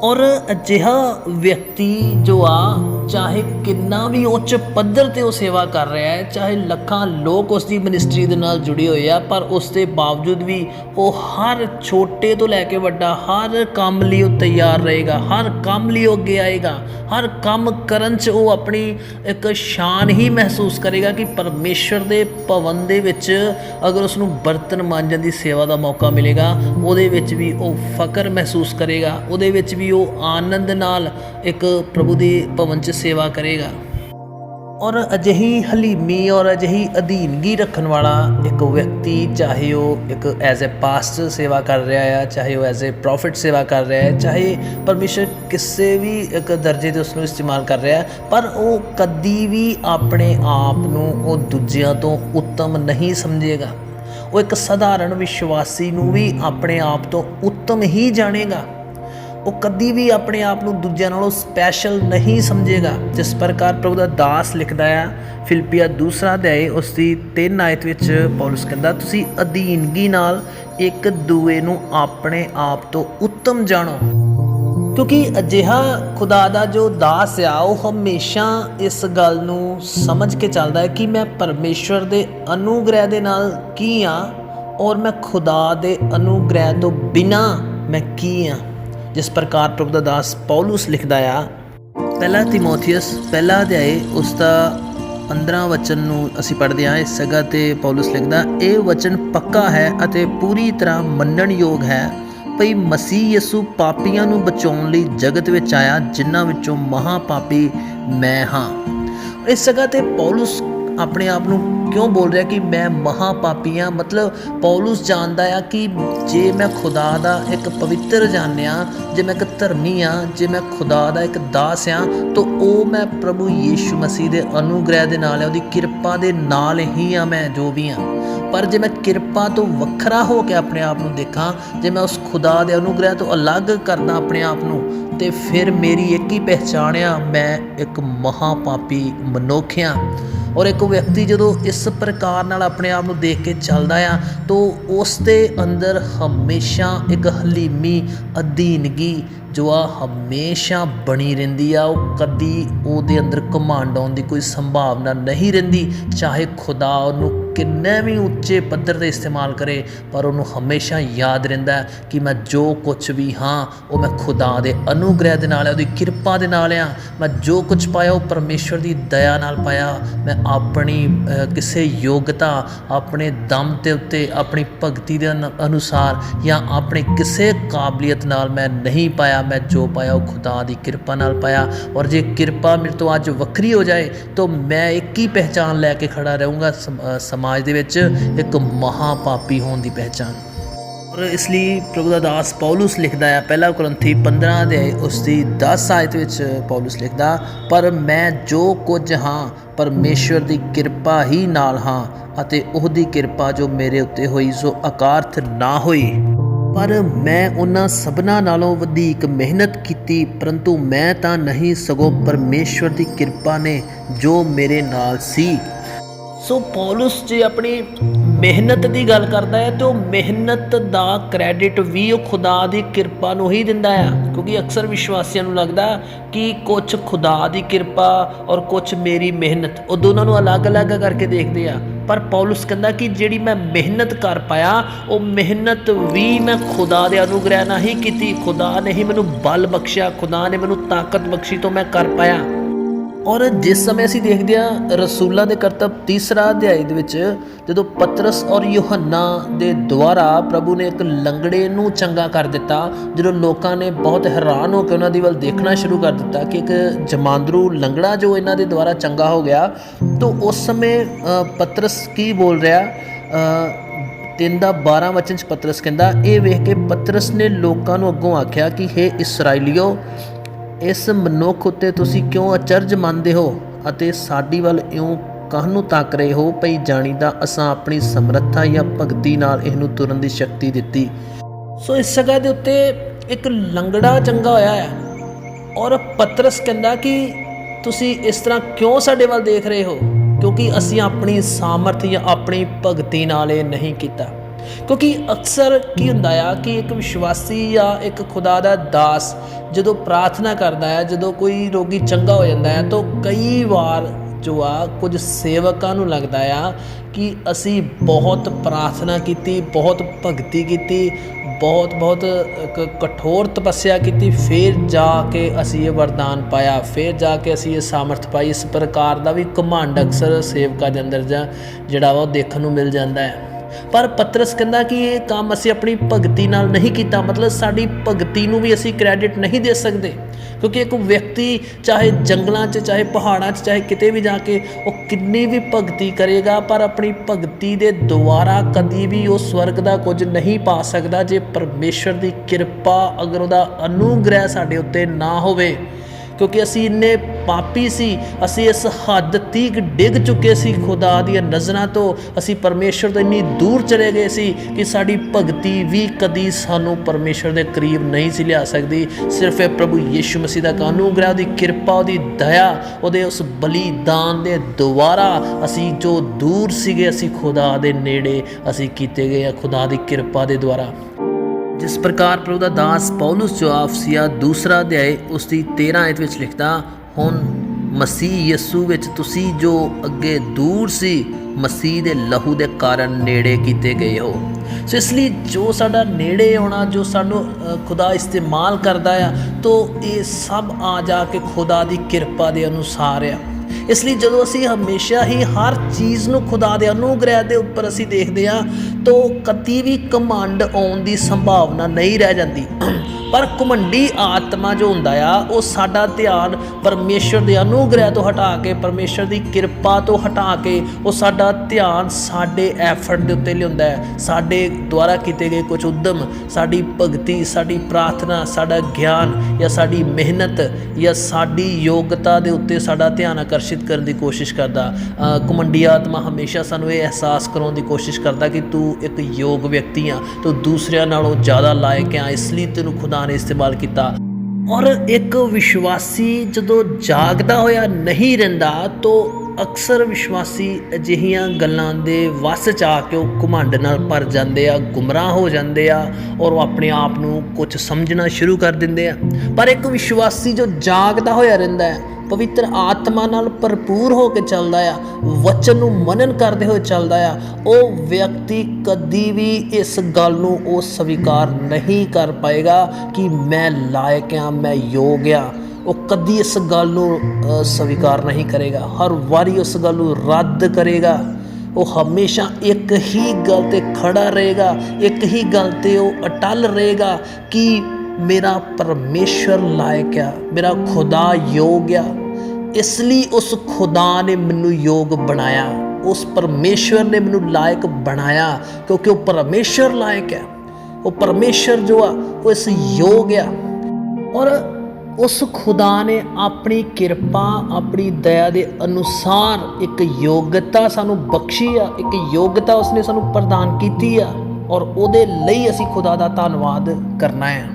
S1: ਔਰ ਅਜਿਹਾ ਵਿਅਕਤੀ ਜੋ ਆ, ਚਾਹੇ ਕਿੰਨਾ ਵੀ ਉੱਚ ਪੱਧਰ ਤੇ ਉਹ ਸੇਵਾ ਕਰ ਰਿਹਾ ਹੈ, ਚਾਹੇ ਲੱਖਾਂ ਲੋਕ ਉਸ ਦੀ ਮਿਨਿਸਟਰੀ ਦੇ ਨਾਲ ਜੁੜੇ ਹੋਏ ਆ, ਪਰ ਉਸ ਦੇ ਬਾਵਜੂਦ ਵੀ ਉਹ ਹਰ ਛੋਟੇ ਤੋਂ ਲੈ ਕੇ ਵੱਡਾ, ਹਰ ਕੰਮ ਲਈ ਉਹ ਤਿਆਰ ਰਹੇਗਾ, ਹਰ ਕੰਮ ਲਈ ਉਹ ਅੱਗੇ ਆਏਗਾ, ਹਰ ਕੰਮ ਕਰਨ 'ਚ ਉਹ ਆਪਣੀ ਇੱਕ ਸ਼ਾਨ ਹੀ ਮਹਿਸੂਸ ਕਰੇਗਾ ਕਿ ਪਰਮੇਸ਼ਰ ਦੇ ਭਵਨ ਦੇ ਵਿੱਚ ਅਗਰ ਉਸ ਨੂੰ ਬਰਤਨ ਮਾਂਜਣ ਦੀ ਸੇਵਾ ਦਾ ਮੌਕਾ ਮਿਲੇਗਾ, ਉਹਦੇ ਵਿੱਚ ਵੀ ਉਹ ਫਕਰ ਮਹਿਸੂਸ ਕਰੇਗਾ, ਉਹਦੇ ਵਿੱਚ ਵੀ ਉਹ ਆਨੰਦ ਨਾਲ ਇੱਕ ਪ੍ਰਭੂ ਦੇ ਭਵਨ 'ਚ ਸੇਵਾ ਕਰੇਗਾ। ਔਰ ਅਜਿਹੀ ਹਲੀਮੀ ਔਰ ਅਜਿਹੀ ਅਧੀਨਗੀ ਰੱਖਣ ਵਾਲਾ ਇੱਕ ਵਿਅਕਤੀ, ਚਾਹੇ ਉਹ ਇੱਕ ਐਜ਼ ਅ ਪਾਸਟਰ ਸੇਵਾ ਕਰ ਰਿਹਾ ਹੈ ਚਾਹੇ ਉਹ ਐਜ਼ ਅ ਪ੍ਰੋਫਿਟ ਸੇਵਾ ਕਰ ਰਿਹਾ ਹੈ ਚਾਹੇ ਪਰਮੇਸ਼ਰ ਕਿਸੇ ਵੀ ਇੱਕ ਦਰਜੇ ਤੇ ਉਸ ਨੂੰ ਇਸਤੇਮਾਲ ਕਰ ਰਿਹਾ ਹੈ ਪਰ ਉਹ ਕਦੀ ਵੀ ਆਪਣੇ ਆਪ ਨੂੰ ਉਹ ਦੂਜਿਆਂ ਤੋਂ ਉੱਤਮ ਨਹੀਂ ਸਮਝੇਗਾ। ਉਹ ਇੱਕ ਸਧਾਰਨ ਵਿਸ਼ਵਾਸੀ ਨੂੰ ਵੀ ਆਪਣੇ ਆਪ ਤੋਂ ਉੱਤਮ ਹੀ ਜਾਣੇਗਾ। ਉਹ ਕਦੀ ਵੀ ਆਪਣੇ ਆਪ ਨੂੰ ਦੂਜਿਆਂ ਨਾਲੋਂ ਸਪੈਸ਼ਲ ਨਹੀਂ ਸਮਝੇਗਾ। ਜਿਸ ਪ੍ਰਕਾਰ ਪ੍ਰਭੂ ਦਾ ਦਾਸ ਲਿਖਦਾ ਆ, ਫਿਲਪੀਆ ਦੂਸਰਾ ਅਧਿਆਇ, ਉਸ ਦੀ 3 ਆਇਤ ਵਿੱਚ ਪੌਲਸ ਕਹਿੰਦਾ, ਤੁਸੀਂ ਅਧੀਨਗੀ ਨਾਲ ਇੱਕ ਦੂਏ ਨੂੰ ਆਪਣੇ ਆਪ ਤੋਂ ਉੱਤਮ ਜਾਣੋ। ਕਿਉਂਕਿ ਅਜਿਹਾ ਖੁਦਾ ਦਾ ਜੋ ਦਾਸ ਆ, ਉਹ ਹਮੇਸ਼ਾ ਇਸ ਗੱਲ ਨੂੰ ਸਮਝ ਕੇ ਚੱਲਦਾ ਹੈ ਕਿ ਮੈਂ ਪਰਮੇਸ਼ਵਰ ਦੇ ਅਨੁਗ੍ਰਹਿ ਦੇ ਨਾਲ ਕੀ ਆ ਔਰ ਮੈਂ ਖੁਦਾ ਦੇ ਅਨੁਗ੍ਰਹਿ ਤੋਂ ਬਿਨਾ ਮੈਂ ਕੀ ਆ। ਜਿਸ ਪ੍ਰਕਾਰ ਪ੍ਰਭੂ ਦਾ ਦਾਸ ਪੌਲਸ ਲਿਖਦਾ ਆ, ਪਹਿਲਾ ਤਿਮੋਥੀਅਸ, ਪਹਿਲਾ ਅਧਿਆਏ, ਉਸ ਦਾ 15 ਵਚਨ ਨੂੰ ਅਸੀਂ ਪੜ੍ਹਦੇ ਹਾਂ ਇਸ ਜਗ੍ਹਾ ਤੇ ਪੌਲਸ ਲਿਖਦਾ, ਇਹ ਵਚਨ ਪੱਕਾ ਹੈ ਅਤੇ ਪੂਰੀ ਤਰ੍ਹਾਂ ਮੰਨਣਯੋਗ ਹੈ, ਭਈ ਮਸੀਹ ਯਿਸੂ ਪਾਪੀਆਂ ਨੂੰ ਬਚਾਉਣ ਲਈ ਜਗਤ ਵਿੱਚ ਆਇਆ, ਜਿਨ੍ਹਾਂ ਵਿੱਚੋਂ ਮਹਾ ਪਾਪੀ ਮੈਂ ਹਾਂ। ਇਸ ਜਗ੍ਹਾ ਤੇ ਪੌਲਸ ਆਪਣੇ ਆਪ ਨੂੰ ਕਿਉਂ ਬੋਲ ਰਿਹਾ ਕਿ ਮੈਂ ਮਹਾ ਪਾਪੀ ਹਾਂ? ਮਤਲਬ ਪੌਲਸ ਜਾਣਦਾ ਆ ਕਿ ਜੇ ਮੈਂ ਖੁਦਾ ਦਾ ਇੱਕ ਪਵਿੱਤਰ ਜਾਣਿਆ, ਜੇ ਮੈਂ ਇੱਕ ਧਰਮੀ ਆ ਜੇ ਮੈਂ ਖੁਦਾ ਦਾ ਇੱਕ ਦਾਸ ਆ ਤਾਂ ਉਹ ਮੈਂ ਪ੍ਰਭੂ ਯੀਸ਼ੂ ਮਸੀਹ ਦੇ ਅਨੁਗ੍ਰਹਿ ਦੇ ਨਾਲ ਹੈ, ਉਹਦੀ ਕਿਰਪਾ ਦੇ ਨਾਲ ਹੀ ਆ ਮੈਂ ਜੋ ਵੀ ਆ ਪਰ ਜੇ ਮੈਂ ਕਿਰਪਾ ਤੋਂ ਵੱਖਰਾ ਹੋ ਕੇ ਆਪਣੇ ਆਪ ਨੂੰ ਦੇਖਾਂ, ਜੇ ਮੈਂ ਉਸ ਖੁਦਾ ਦੇ ਅਨੁਗ੍ਰਹਿ ਤੋਂ ਅਲੱਗ ਕਰਦਾ ਆਪਣੇ ਆਪ ਨੂੰ ਤੇ ਫਿਰ ਮੇਰੀ ਇੱਕ ਹੀ ਪਹਿਚਾਣ ਆ, ਮੈਂ ਇੱਕ ਮਹਾ ਪਾਪੀ ਮਨੁੱਖ ਆ। ਔਰ ਇੱਕ ਵਿਅਕਤੀ ਜਦੋਂ ਇਸ ਪ੍ਰਕਾਰ ਨਾਲ ਆਪਣੇ ਆਪ ਨੂੰ ਦੇਖ ਕੇ ਚੱਲਦਾ ਆ, ਤਾਂ ਉਸ ਦੇ ਅੰਦਰ ਹਮੇਸ਼ਾ ਇੱਕ ਹਲੀਮੀ ਅਧੀਨਗੀ, ਜੋ ਆ ਹਮੇਸ਼ਾ ਬਣੀ ਰਹਿੰਦੀ ਆ। ਉਹ ਕਦੀ ਉਹਦੇ ਅੰਦਰ ਘਮੰਡ ਆਉਣ ਦੀ ਕੋਈ ਸੰਭਾਵਨਾ ਨਹੀਂ ਰਹਿੰਦੀ, ਚਾਹੇ ਖੁਦਾ ਉਹਨੂੰ ਕਿੰਨੇ ਵੀ ਉੱਚੇ ਪੱਧਰ ਤੇ ਇਸਤੇਮਾਲ ਕਰੇ, ਪਰ ਉਹਨੂੰ ਹਮੇਸ਼ਾ ਯਾਦ ਰਹਿੰਦਾ ਕਿ ਮੈਂ ਜੋ ਕੁਝ ਵੀ ਹਾਂ, ਉਹ ਮੈਂ ਖੁਦਾ ਦੇ ਅਨੁਗ੍ਰਹਿ ਦੇ ਨਾਲ ਆ ਉਹਦੀ ਕਿਰਪਾ ਦੇ ਨਾਲ ਆ ਮੈਂ ਜੋ ਕੁਝ ਪਾਇਆ, ਉਹ ਪਰਮੇਸ਼ਵਰ ਦੀ ਦਇਆ ਨਾਲ ਪਾਇਆ। ਮੈਂ ਆਪਣੀ ਕਿਸੇ ਯੋਗਤਾ, ਆਪਣੇ ਦਮ ਦੇ ਉੱਤੇ, ਆਪਣੀ ਭਗਤੀ ਦੇ ਅਨ- ਅਨੁਸਾਰ ਜਾਂ ਆਪਣੇ ਕਿਸੇ ਕਾਬਲੀਅਤ ਨਾਲ ਮੈਂ ਨਹੀਂ ਪਾਇਆ। ਮੈਂ ਜੋ ਪਾਇਆ, ਉਹ ਖੁਦਾ ਦੀ ਕਿਰਪਾ ਨਾਲ ਪਾਇਆ। ਔਰ ਜੇ ਕਿਰਪਾ ਮੇਰੇ ਤੋਂ ਅੱਜ ਵੱਖਰੀ ਹੋ ਜਾਏ, ਤਾਂ ਮੈਂ ਇੱਕ ਹੀ ਪਹਿਚਾਨ ਲੈ ਕੇ ਖੜਾ ਰਹੂੰਗਾ ਸਮ- ਸਮਾਜ ਦੇ ਵਿੱਚ ਇੱਕ ਮਹਾ ਪਾਪੀ ਹੋਣ ਦੀ ਪਹਿਚਾਨ ਔਰ ਇਸ ਲਈ ਪ੍ਰਭੂ ਦਾ ਦਾਸ ਪੌਲਸ ਲਿਖਦਾ ਹੈ, ਪਹਿਲਾ ਕੁਰਿੰਥੀ 15 ਦੇ ਉਸ ਦੀ 10 ਆਇਤ ਵਿੱਚ ਪੌਲਸ ਲਿਖਦਾ, ਪਰ ਮੈਂ ਜੋ ਕੁਝ ਹਾਂ, ਪਰਮੇਸ਼ਵਰ ਦੀ ਕਿਰਪਾ ਹੀ ਨਾਲ ਹਾਂ, ਅਤੇ ਉਹਦੀ ਕਿਰਪਾ ਜੋ ਮੇਰੇ ਉੱਤੇ ਹੋਈ ਸੋ ਅਕਾਰਥ ਨਾ ਹੋਈ। ਪਰ ਮੈਂ ਉਹਨਾਂ ਸਭਨਾਂ ਨਾਲੋਂ ਵਧੇਕ ਮਿਹਨਤ ਕੀਤੀ, ਪਰੰਤੂ ਮੈਂ ਤਾਂ ਨਹੀਂ ਸਗੋਂ ਪਰਮੇਸ਼ਵਰ ਦੀ ਕਿਰਪਾ ਨੇ ਜੋ ਮੇਰੇ ਨਾਲ ਸੀ। ਸੋ ਪੌਲਸ ਜੇ ਆਪਣੀ ਮਿਹਨਤ ਦੀ ਗੱਲ ਕਰਦਾ ਹੈ, ਤੇ ਉਹ ਮਿਹਨਤ ਦਾ ਕ੍ਰੈਡਿਟ ਵੀ ਉਹ ਖੁਦਾ ਦੀ ਕਿਰਪਾ ਨੂੰ ਹੀ ਦਿੰਦਾ ਆ ਕਿਉਂਕਿ ਅਕਸਰ ਵਿਸ਼ਵਾਸੀਆਂ ਨੂੰ ਲੱਗਦਾ ਕਿ ਕੁਝ ਖੁਦਾ ਦੀ ਕਿਰਪਾ ਔਰ ਕੁਝ ਮੇਰੀ ਮਿਹਨਤ, ਉਹ ਦੋਨਾਂ ਨੂੰ ਅਲੱਗ-ਅਲੱਗ ਕਰਕੇ ਦੇਖਦੇ ਆ। ਪਰ ਪੌਲਸ ਕਹਿੰਦਾ ਕਿ ਜਿਹੜੀ ਮੈਂ ਮਿਹਨਤ ਕਰ ਪਾਇਆ, ਉਹ ਮਿਹਨਤ ਵੀ ਮੈਂ ਖੁਦਾ ਦੇ ਅਨੁਗ੍ਰਹਿ ਨਾਲ ਹੀ ਕੀਤੀ। ਖੁਦਾ ਨੇ ਹੀ ਮੈਨੂੰ ਬਲ ਬਖਸ਼ਿਆ, ਖੁਦਾ ਨੇ ਮੈਨੂੰ ਤਾਕਤ ਬਖਸ਼ੀ ਤੋਂ ਮੈਂ ਕਰ ਪਾਇਆ। ਔਰ ਜਿਸ ਸਮੇਂ ਅਸੀਂ ਦੇਖਦੇ ਆ ਰਸੂਲਾਂ ਦੇ ਕਰਤਬ ਤੀਸਰਾ ਅਧਿਆਇ ਦੇ ਵਿੱਚ, ਜਦੋਂ ਪਤਰਸ ਔਰ ਯੋਹੰਨਾ ਦੇ ਦੁਆਰਾ ਪ੍ਰਭੂ ਨੇ ਇੱਕ ਲੰਗੜੇ ਨੂੰ ਚੰਗਾ ਕਰ ਦਿੱਤਾ, ਜਦੋਂ ਲੋਕਾਂ ਨੇ ਬਹੁਤ ਹੈਰਾਨ ਹੋ ਕੇ ਉਹਨਾਂ ਦੀ ਵੱਲ ਦੇਖਣਾ ਸ਼ੁਰੂ ਕਰ ਦਿੱਤਾ ਕਿ ਇੱਕ ਜਮਾਂਦਰੂ ਲੰਗੜਾ ਜੋ ਇਹਨਾਂ ਦੇ ਦੁਆਰਾ ਚੰਗਾ ਹੋ ਗਿਆ, ਤਾਂ ਉਸ ਸਮੇਂ ਪਤਰਸ ਕੀ ਬੋਲ ਰਿਹਾ? ਤਿੰਨ ਦਾ 12 ਵਚਨ ਚ ਪਤਰਸ ਕਹਿੰਦਾ, ਇਹ ਵੇਖ ਕੇ ਪਤਰਸ ਨੇ ਲੋਕਾਂ ਨੂੰ ਅੱਗੋਂ ਆਖਿਆ ਕਿ हे ਇਸرائیਲਿਓ ਇਸ ਮਨੁੱਖ ਉੱਤੇ ਤੁਸੀਂ ਕਿਉਂ ਅਚਰਜ ਮੰਨਦੇ ਹੋ ਅਤੇ ਸਾਡੀ ਵੱਲ ਇਉਂ ਕਾਹਨੂੰ ਤੱਕ ਰਹੇ ਹੋ ਭਈ ਜਾਣੀਦਾ ਅਸਾਂ ਆਪਣੀ ਸਮਰੱਥਾ ਜਾਂ ਭਗਤੀ ਨਾਲ ਇਹਨੂੰ ਤੁਰਨ ਦੀ ਸ਼ਕਤੀ ਦਿੱਤੀ? ਸੋ ਇਸ ਜਗ੍ਹਾ ਦੇ ਉੱਤੇ ਇੱਕ ਲੰਗੜਾ ਚੰਗਾ ਹੋਇਆ ਹੈ ਔਰ ਪਤਰਸ ਕਹਿੰਦਾ ਕਿ ਤੁਸੀਂ ਇਸ ਤਰ੍ਹਾਂ ਕਿਉਂ ਸਾਡੇ ਵੱਲ ਦੇਖ ਰਹੇ ਹੋ? ਕਿਉਂਕਿ ਅਸੀਂ ਆਪਣੀ ਸਾਮਰਥ ਜਾਂ ਆਪਣੀ ਭਗਤੀ ਨਾਲ ਇਹ ਨਹੀਂ ਕੀਤਾ। ਕਿਉਂਕਿ ਅਕਸਰ ਕੀ ਹੁੰਦਾ ਆ ਕਿ ਇੱਕ ਵਿਸ਼ਵਾਸੀ ਜਾਂ ਇੱਕ ਖੁਦਾ ਦਾ ਦਾਸ ਜਦੋਂ ਪ੍ਰਾਰਥਨਾ ਕਰਦਾ ਹੈ, ਜਦੋਂ ਕੋਈ ਰੋਗੀ ਚੰਗਾ ਹੋ ਜਾਂਦਾ ਹੈ, ਤਾਂ ਕਈ ਵਾਰ ਜੋ ਆ ਕੁਝ ਸੇਵਕਾਂ ਨੂੰ ਲੱਗਦਾ ਆ ਕਿ ਅਸੀਂ ਬਹੁਤ ਪ੍ਰਾਰਥਨਾ ਕੀਤੀ, ਬਹੁਤ ਭਗਤੀ ਕੀਤੀ, ਬਹੁਤ ਬਹੁਤ ਇੱਕ ਕਠੋਰ ਤਪੱਸਿਆ ਕੀਤੀ, ਫਿਰ ਜਾ ਕੇ ਅਸੀਂ ਇਹ ਵਰਦਾਨ ਪਾਇਆ, ਫਿਰ ਜਾ ਕੇ ਅਸੀਂ ਇਹ ਸਾਮਰਥ ਪਾਈ। ਇਸ ਪ੍ਰਕਾਰ ਦਾ ਵੀ ਘਮੰਡ ਅਕਸਰ ਸੇਵਕਾਂ ਦੇ ਅੰਦਰ ਜਾਂ ਜਿਹੜਾ ਵਾ ਉਹ ਦੇਖਣ ਨੂੰ ਮਿਲ ਜਾਂਦਾ ਹੈ। ਪਰ ਪਤਰਸ ਕਹਿੰਦਾ ਕਿ ਇਹ ਕੰਮ ਅਸੀਂ ਆਪਣੀ ਭਗਤੀ ਨਾਲ ਨਹੀਂ ਕੀਤਾ। ਮਤਲਬ ਸਾਡੀ ਭਗਤੀ ਨੂੰ ਵੀ ਅਸੀਂ ਕ੍ਰੈਡਿਟ ਨਹੀਂ ਦੇ ਸਕਦੇ। ਕਿਉਂਕਿ ਇੱਕ ਵਿਅਕਤੀ ਚਾਹੇ ਜੰਗਲਾਂ 'ਚ, ਚਾਹੇ ਪਹਾੜਾਂ 'ਚ, ਚਾਹੇ ਕਿਤੇ ਵੀ ਜਾ ਕੇ ਉਹ ਕਿੰਨੀ ਵੀ ਭਗਤੀ ਕਰੇਗਾ, ਪਰ ਆਪਣੀ ਭਗਤੀ ਦੇ ਦੁਆਰਾ ਕਦੀ ਵੀ ਉਹ ਸਵਰਗ ਦਾ ਕੁਝ ਨਹੀਂ ਪਾ ਸਕਦਾ। ਜੇ ਪਰਮੇਸ਼ਰ ਦੀ ਕਿਰਪਾ ਅਗਰ ਉਹਦਾ ਅਨੁਗ੍ਰਹਿ ਸਾਡੇ ਉੱਤੇ ਨਾ ਹੋਵੇ ਕਿਉਂਕਿ ਅਸੀਂ ਇੰਨੇ ਪਾਪੀ ਸੀ, ਅਸੀਂ ਇਸ ਹੱਦ ਤੀਕ ਡਿੱਗ ਚੁੱਕੇ ਸੀ ਖੁਦਾ ਦੀਆਂ ਨਜ਼ਰਾਂ ਤੋਂ। ਅਸੀਂ ਪਰਮੇਸ਼ਰ ਤੋਂ ਇੰਨੀ ਦੂਰ ਚਲੇ ਗਏ ਸੀ ਕਿ ਸਾਡੀ ਭਗਤੀ ਵੀ ਕਦੀ ਸਾਨੂੰ ਪਰਮੇਸ਼ਰ ਦੇ ਕਰੀਬ ਨਹੀਂ ਸੀ ਲਿਆ ਸਕਦੀ। ਸਿਰਫ ਇਹ ਪ੍ਰਭੂ ਯੀਸ਼ੂ ਮਸੀਹ ਦਾ ਕਾਨੂੰਨ ਗ੍ਰਹਿ, ਉਹਦੀ ਕਿਰਪਾ, ਉਹਦੀ ਦਇਆ, ਉਹਦੇ ਉਸ ਬਲੀਦਾਨ ਦੇ ਦੁਆਰਾ ਅਸੀਂ ਜੋ ਦੂਰ ਸੀਗੇ, ਅਸੀਂ ਖੁਦਾ ਦੇ ਨੇੜੇ ਅਸੀਂ ਕੀਤੇ ਗਏ ਆ, ਖੁਦਾ ਦੀ ਕਿਰਪਾ ਦੇ ਦੁਆਰਾ। ਜਿਸ ਪ੍ਰਕਾਰ ਪ੍ਰਭੂ ਦਾ ਦਾਸ ਪੌਲਸ ਜੋ ਆਫਸੀਆ ਦੂਸਰਾ ਅਧਿਆਇ ਉਸ ਦੀ 13 ਆਇਤ ਵਿੱਚ ਲਿਖਦਾ, ਹੁਣ ਮਸੀਹ ਯਿਸੂ ਵਿੱਚ ਤੁਸੀਂ ਜੋ ਅੱਗੇ ਦੂਰ ਸੀ, ਮਸੀਹ ਦੇ ਲਹੂ ਦੇ ਕਾਰਨ ਨੇੜੇ ਕੀਤੇ ਗਏ ਹੋ। ਸੋ ਇਸ ਲਈ ਜੋ ਸਾਡਾ ਨੇੜੇ ਆਉਣਾ, ਜੋ ਸਾਨੂੰ ਖੁਦਾ ਇਸਤੇਮਾਲ ਕਰਦਾ ਆ, ਤੋ ਇਹ ਸਭ ਆ ਜਾ ਕੇ ਖੁਦਾ ਦੀ ਕਿਰਪਾ ਦੇ ਅਨੁਸਾਰ ਆ। ਇਸ ਲਈ ਜਦੋਂ ਅਸੀਂ ਹਮੇਸ਼ਾ ਹੀ ਹਰ ਚੀਜ਼ ਨੂੰ ਖੁਦਾ ਦੇ ਅਨੁਗ੍ਰਹਿ ਦੇ ਉੱਪਰ ਅਸੀਂ ਦੇਖਦੇ ਹਾਂ, ਤਾਂ ਕਦੀ ਵੀ ਕਮਾਂਡ ਆਉਣ ਦੀ ਸੰਭਾਵਨਾ ਨਹੀਂ ਰਹਿ ਜਾਂਦੀ। ਪਰ ਘਮੰਡੀ ਆਤਮਾ ਜੋ ਹੁੰਦਾ ਆ ਉਹ ਸਾਡਾ ਧਿਆਨ ਪਰਮੇਸ਼ਰ ਦੇ ਅਨੁਗ੍ਰਹਿ ਤੋਂ ਹਟਾ ਕੇ ਪਰਮੇਸ਼ਰ ਦੀ ਕਿਰਪਾ ਤੋਂ ਹਟਾ ਕੇ ਉਹ ਸਾਡਾ ਧਿਆਨ ਸਾਡੇ ਐਫਰਟ ਦੇ ਉੱਤੇ ਲਿਆਉਂਦਾ ਹੈ। ਸਾਡੇ ਦੁਆਰਾ ਕੀਤੇ ਗਏ ਕੁਝ ਉਦਮ ਸਾਡੀ ਭਗਤੀ ਸਾਡੀ ਪ੍ਰਾਰਥਨਾ ਸਾਡਾ ਗਿਆਨ ਜਾਂ ਸਾਡੀ ਮਿਹਨਤ ਜਾਂ ਸਾਡੀ ਯੋਗਤਾ ਦੇ ਉੱਤੇ ਸਾਡਾ ਧਿਆਨ ਆਕਰਸ਼ਿਤ ਕਰਨ ਦੀ ਕੋਸ਼ਿਸ਼ ਕਰਦਾ। ਅ, ਘਮੰਡੀ ਆਤਮਾ ਹਮੇਸ਼ਾ ਸਾਨੂੰ ਇਹ ਅਹਿਸਾਸ ਕਰਾਉਣ ਦੀ ਕੋਸ਼ਿਸ਼ ਕਰਦਾ ਕਿ ਤੂੰ ਇੱਕ ਯੋਗ ਵਿਅਕਤੀ ਆ ਤੂੰ ਦੂਸਰਿਆਂ ਨਾਲੋਂ ਜ਼ਿਆਦਾ ਲਾਇਕ ਆ ਇਸ ਲਈ ਤੈਨੂੰ ਖੁਦਾ ਨੇ ਇਸਤੇਮਾਲ ਕੀਤਾ। ਔਰ ਇੱਕ ਵਿਸ਼ਵਾਸੀ ਜਦੋਂ ਜਾਗਦਾ ਹੋਇਆ ਨਹੀਂ ਰਹਿੰਦਾ, ਤਾਂ ਅਕਸਰ ਵਿਸ਼ਵਾਸੀ ਅਜਿਹੀਆਂ ਗੱਲਾਂ ਦੇ ਵਸ ਚ ਆ ਕੇ ਉਹ ਘਮੰਡ ਨਾਲ ਭਰ ਜਾਂਦੇ ਆ, ਗੁੰਮਰਾਹ ਹੋ ਜਾਂਦੇ ਆ ਔਰ ਉਹ ਆਪਣੇ ਆਪ ਨੂੰ ਕੁਝ ਸਮਝਣਾ ਸ਼ੁਰੂ ਕਰ ਦਿੰਦੇ ਆ। ਪਰ ਇੱਕ ਵਿਸ਼ਵਾਸੀ ਜੋ ਜਾਗਦਾ ਹੋਇਆ ਰਹਿੰਦਾ ਹੈ ਪਵਿੱਤਰ ਆਤਮਾ ਨਾਲ ਭਰਪੂਰ ਹੋ ਕੇ ਚੱਲਦਾ ਆ, ਵਚਨ ਨੂੰ ਮਨਨ ਕਰਦੇ ਹੋਏ ਚੱਲਦਾ ਆ, ਉਹ ਵਿਅਕਤੀ ਕਦੀ ਵੀ ਇਸ ਗੱਲ ਨੂੰ ਉਹ ਸਵੀਕਾਰ ਨਹੀਂ ਕਰ ਪਾਏਗਾ ਕਿ ਮੈਂ ਲਾਇਕ ਆ, ਮੈਂ ਯੋਗ ਆ। ਉਹ ਕਦੀ ਇਸ ਗੱਲ ਨੂੰ ਸਵੀਕਾਰ ਨਹੀਂ ਕਰੇਗਾ। ਹਰ ਵਾਰੀ ਉਸ ਗੱਲ ਨੂੰ ਰੱਦ ਕਰੇਗਾ। ਉਹ ਹਮੇਸ਼ਾ ਇੱਕ ਹੀ ਗੱਲ ਤੇ ਖੜਾ ਰਹੇਗਾ, ਇੱਕ ਹੀ ਗੱਲ ਤੇ ਉਹ ਅਟਲ ਰਹੇਗਾ ਕਿ ਮੇਰਾ ਪਰਮੇਸ਼ਰ ਲਾਇਕ ਆ, ਮੇਰਾ ਖੁਦਾ ਯੋਗ ਆ। ਇਸ ਲਈ ਉਸ ਖੁਦਾ ਨੇ ਮੈਨੂੰ ਯੋਗ ਬਣਾਇਆ, ਉਸ ਪਰਮੇਸ਼ਰ ਨੇ ਮੈਨੂੰ ਲਾਇਕ ਬਣਾਇਆ, ਕਿਉਂਕਿ ਉਹ ਪਰਮੇਸ਼ਰ ਲਾਇਕ ਹੈ। ਉਹ ਪਰਮੇਸ਼ਰ ਜੋ ਆ, ਉਹ ਇਸ ਯੋਗ ਆ। ਔਰ ਉਸ ਖੁਦਾ ਨੇ ਆਪਣੀ ਕਿਰਪਾ, ਆਪਣੀ ਦਇਆ ਦੇ ਅਨੁਸਾਰ ਇੱਕ ਯੋਗਤਾ ਸਾਨੂੰ ਬਖਸ਼ੀ ਆ, ਇੱਕ ਯੋਗਤਾ ਉਸਨੇ ਸਾਨੂੰ ਪ੍ਰਦਾਨ ਕੀਤੀ ਆ, ਔਰ ਉਹਦੇ ਲਈ ਅਸੀਂ ਖੁਦਾ ਦਾ ਧੰਨਵਾਦ ਕਰਨਾ ਹੈ।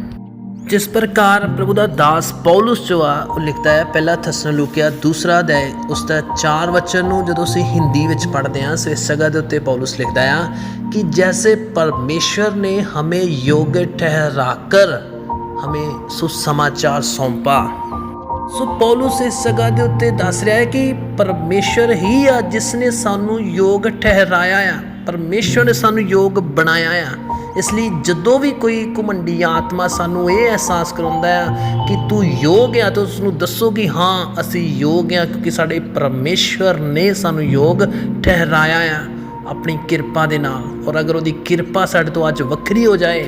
S1: ਜਿਸ ਪ੍ਰਕਾਰ ਪ੍ਰਭੂ ਦਾ ਦਾਸ ਪੌਲਸ ਜੋ ਆ, ਉਹ ਲਿਖਦਾ ਹੈ, ਪਹਿਲਾ ਥੈਸਲੋਨੀਕੀਆ, ਦੂਸਰਾ ਅਧਿਆਇ, ਉਸ ਦਾ ਚਾਰ ਵਚਨ ਨੂੰ ਜਦੋਂ ਅਸੀਂ ਹਿੰਦੀ ਵਿੱਚ ਪੜ੍ਹਦੇ ਹਾਂ ਸੋ ਇਸ ਜਗ੍ਹਾ ਦੇ ਉੱਤੇ ਪੌਲਸ ਲਿਖਦਾ ਆ ਕਿ ਜੈਸੇ ਪਰਮੇਸ਼ਰ ਨੇ ਹਮੇ ਯੋਗ ਠਹਿਰਾ ਕਰ ਹਮੇ ਸੁਸਮਾਚਾਰ ਸੌਂਪਾ। ਸੋ ਪੌਲਸ ਇਸ ਜਗ੍ਹਾ ਦੇ ਉੱਤੇ ਦੱਸ ਰਿਹਾ ਹੈ ਕਿ ਪਰਮੇਸ਼ਰ ਹੀ ਆ ਜਿਸ ਨੇ ਸਾਨੂੰ ਯੋਗ ਠਹਿਰਾਇਆ ਆ ਪਰਮੇਸ਼ਰ ਨੇ ਸਾਨੂੰ ਯੋਗ ਬਣਾਇਆ ਆ। ਇਸ ਲਈ ਜਦੋਂ ਵੀ ਕੋਈ ਘੁਮੰਡੀ ਆਤਮਾ ਸਾਨੂੰ ਇਹ ਅਹਿਸਾਸ ਕਰਾਉਂਦਾ ਆ ਕਿ ਤੂੰ ਯੋਗ ਆ ਤਾਂ ਉਸ ਨੂੰ ਦੱਸੋ ਕਿ ਹਾਂ, ਅਸੀਂ ਯੋਗ ਹਾਂ ਕਿਉਂਕਿ ਸਾਡੇ ਪਰਮੇਸ਼ਰ ਨੇ ਸਾਨੂੰ ਯੋਗ ਠਹਿਰਾਇਆ ਆ ਆਪਣੀ ਕਿਰਪਾ ਦੇ ਨਾਲ। ਔਰ ਅਗਰ ਉਹਦੀ ਕਿਰਪਾ ਸਾਡੇ ਤੋਂ ਅੱਜ ਵੱਖਰੀ ਹੋ ਜਾਏ,